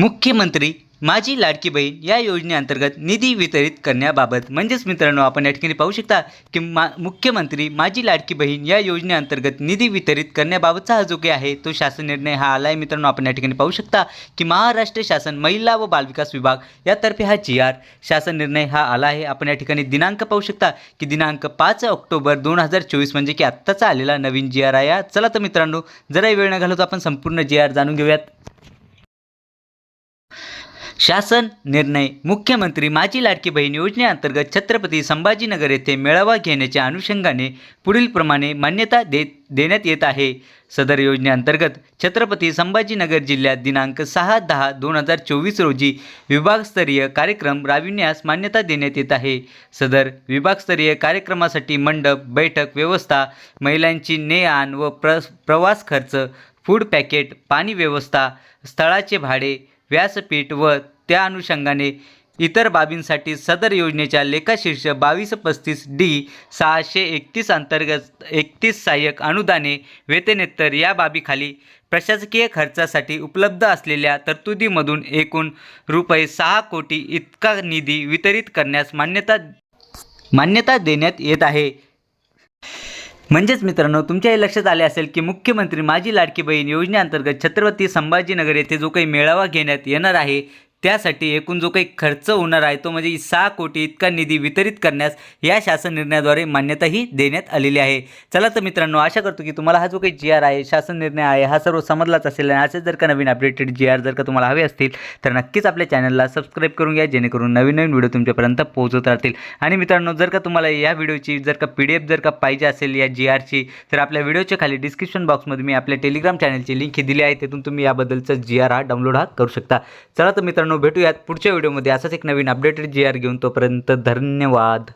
मुख्यमंत्री माझी लाडकी बहीण या योजनेअंतर्गत निधी वितरित करण्याबाबत म्हणजेच मित्रांनो आपण या ठिकाणी पाहू शकता की मा मुख्यमंत्री माझी लाडकी बहीण या योजनेअंतर्गत निधी वितरित करण्याबाबतचा हा जो काही आहे तो शासन निर्णय हा आला आहे मित्रांनो आपण या ठिकाणी पाहू शकता की महाराष्ट्र शासन महिला व बालविकास विभाग यातर्फे हा जी आर शासन निर्णय हा आला आहे. आपण या ठिकाणी दिनांक पाहू शकता की दिनांक पाच ऑक्टोबर दोन हजार चोवीस म्हणजे की आत्ताचा आलेला नवीन जी आर आहे. चला तर मित्रांनो जरा वेळ न घालवता आपण संपूर्ण जी आर जाणून घेऊयात. शासन निर्णय. मुख्यमंत्री माझी लाडकी बहीण योजनेअंतर्गत छत्रपती संभाजीनगर येथे मेळावा घेण्याच्या अनुषंगाने पुढीलप्रमाणे मान्यता देत देण्यात येत आहे. सदर योजनेअंतर्गत छत्रपती संभाजीनगर जिल्ह्यात दिनांक सहा दहा दोन हजार चोवीस रोजी विभागस्तरीय कार्यक्रम राबविण्यास मान्यता देण्यात येत आहे. सदर विभागस्तरीय कार्यक्रमासाठी मंडप बैठक व्यवस्था महिलांची ने आण व प्र प्रवास खर्च फूड पॅकेट पाणी व्यवस्था स्थळाचे भाडे व्यासपीठ व त्या अनुषंगाने इतर बाबींसाठी सदर योजनेच्या लेखाशीर्ष बावीस पस्तीस डी सहाशे एकतीस अंतर्गत एकतीस सहाय्यक अनुदाने वेतनेत्तर या बाबीखाली प्रशासकीय खर्चासाठी उपलब्ध असलेल्या तरतुदीमधून एकूण रुपये सहा कोटी इतका निधी वितरित करण्यास मान्यता मान्यता देण्यात येत आहे. म्हणजेच मित्रांनो तुमच्याही लक्षात आले असेल की मुख्यमंत्री माझी लाडकी बहीण योजनेअंतर्गत छत्रपती संभाजीनगर येथे जो काही मेळावा घेण्यात येणार आहे त्यासाठी एकूण जो काही खर्च होणार आहे तो म्हणजे सहा कोटी इतका निधी वितरित करण्यास या शासन निर्णयाद्वारे मान्यताही देण्यात आलेली आहे. चला तर मित्रांनो आशा करतो की तुम्हाला हा जो काही जी आर आहे शासन निर्णय आहे हा सर्व समजलाच असेल. आणि असेच जर का नवीन अपडेटेड जी आर जर का तुम्हाला हवे असतील तर नक्कीच आपल्या चॅनलला सबस्क्राईब करून घ्या जेणेकरून नवीन नवीन व्हिडिओ तुमच्यापर्यंत पोहोचत राहतील. आणि मित्रांनो जर का तुम्हाला या व्हिडिओची जर का पी डी एफ जर का पाहिजे असेल या जी आरची तर आपल्या व्हिडिओच्या खाली डिस्क्रिप्शन बॉक्समध्ये मी आपल्या टेलिग्राम चॅनलची लिंक ही दिली आहे. तिथून तुम्ही याबद्दलचा जी आर हा डाउनलोड हा करू शकता. चला तर मित्रांनो मित्रांनो भेटूयात पुढच्या व्हिडिओमध्ये. असाच एक नवीन अपडेटेड जी आर घेऊन तोपर्यंत धन्यवाद.